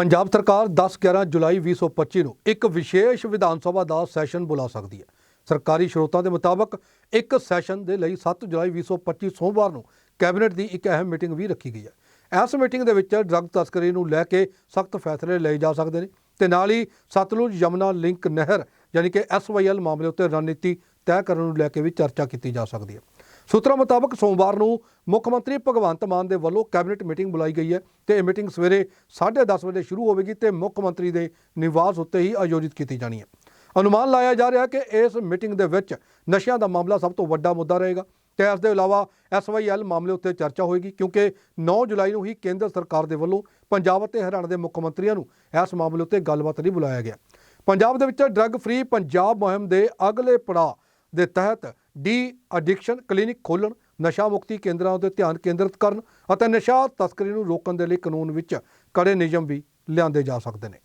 ਪੰਜਾਬ ਸਰਕਾਰ 10-11 ਜੁਲਾਈ 2025 ਨੂੰ ਇੱਕ ਵਿਸ਼ੇਸ਼ ਵਿਧਾਨ ਸਭਾ ਦਾ ਸੈਸ਼ਨ ਬੁਲਾ ਸਕਦੀ ਹੈ। ਸਰਕਾਰੀ ਸਰੋਤਾਂ ਦੇ ਮੁਤਾਬਕ ਇੱਕ ਸੈਸ਼ਨ ਦੇ ਲਈ 7 ਜੁਲਾਈ 2025 ਸੋਮਵਾਰ ਨੂੰ ਕੈਬਨਿਟ ਦੀ ਇੱਕ ਅਹਿਮ ਮੀਟਿੰਗ ਵੀ ਰੱਖੀ ਗਈ ਹੈ। ਇਸ ਮੀਟਿੰਗ ਦੇ ਵਿੱਚ ਡਰੱਗ ਤਸਕਰੀ ਨੂੰ ਲੈ ਕੇ ਸਖਤ ਫੈਸਲੇ ਲਏ ਜਾ ਸਕਦੇ ਨੇ ਤੇ ਨਾਲ ਹੀ ਸਤਲੁਜ ਯਮਨਾ ਲਿੰਕ ਨਹਿਰ ਯਾਨੀ ਕਿ ਐਸਵਾਈਐਲ ਮਾਮਲੇ ਉੱਤੇ ਰਣਨੀਤੀ ਤੈਅ ਕਰਨ ਨੂੰ ਲੈ ਕੇ ਵੀ ਚਰਚਾ ਕੀਤੀ ਜਾ ਸਕਦੀ ਹੈ। ਸੂਤਰਾਂ ਮੁਤਾਬਕ ਸੋਮਵਾਰ ਨੂੰ ਮੁੱਖ ਮੰਤਰੀ ਭਗਵੰਤ ਮਾਨ ਦੇ ਵੱਲੋਂ ਕੈਬਨਿਟ ਮੀਟਿੰਗ ਬੁਲਾਈ ਗਈ ਹੈ ਤੇ ਇਹ ਮੀਟਿੰਗ ਸਵੇਰੇ 10:30 ਵਜੇ ਸ਼ੁਰੂ ਹੋਵੇਗੀ ਤੇ ਮੁੱਖ ਮੰਤਰੀ ਦੇ ਨਿਵਾਸ ਉੱਤੇ ਹੀ ਆਯੋਜਿਤ ਕੀਤੀ ਜਾਣੀ ਹੈ। ਅਨੁਮਾਨ ਲਾਇਆ ਜਾ ਰਿਹਾ ਹੈ ਕਿ ਇਸ ਮੀਟਿੰਗ ਦੇ ਵਿੱਚ ਨਸ਼ਿਆਂ ਦਾ ਮਾਮਲਾ ਸਭ ਤੋਂ ਵੱਡਾ ਮੁੱਦਾ ਰਹੇਗਾ ਤੇ ਇਸ ਦੇ ਇਲਾਵਾ ਐਸਵਾਈਐਲ ਮਾਮਲੇ ਉੱਤੇ ਚਰਚਾ ਹੋਏਗੀ ਕਿਉਂਕਿ 9 ਜੁਲਾਈ ਨੂੰ ਹੀ ਕੇਂਦਰ ਸਰਕਾਰ ਦੇ ਵੱਲੋਂ ਪੰਜਾਬ ਅਤੇ ਹਰਿਆਣਾ ਦੇ ਮੁੱਖ ਮੰਤਰੀਆਂ ਨੂੰ ਇਸ ਮਾਮਲੇ ਉੱਤੇ ਗੱਲਬਾਤ ਲਈ ਬੁਲਾਇਆ ਗਿਆ। ਪੰਜਾਬ ਦੇ ਵਿੱਚ ਡਰੱਗ ਫ੍ਰੀ ਪੰਜਾਬ ਮੁਹਿੰਮ ਦੇ ਅਗਲੇ ਪੜਾਅ ਦੇ ਤਹਿਤ ਡੀ ਐਡਿਕਸ਼ਨ ਕਲੀਨਿਕ ਖੋਲ੍ਹਣ, ਨਸ਼ਾ ਮੁਕਤੀ ਕੇਂਦਰਾਂ ਉੱਤੇ ਧਿਆਨ ਕੇਂਦਰਿਤ ਕਰਨ ਅਤੇ ਨਸ਼ਾ ਤਸਕਰੀ ਨੂੰ ਰੋਕਣ ਦੇ ਲਈ ਕਾਨੂੰਨ ਵਿੱਚ ਕੜੇ ਨਿਯਮ ਵੀ ਲਿਆਂਦੇ ਜਾ ਸਕਦੇ ਨੇ।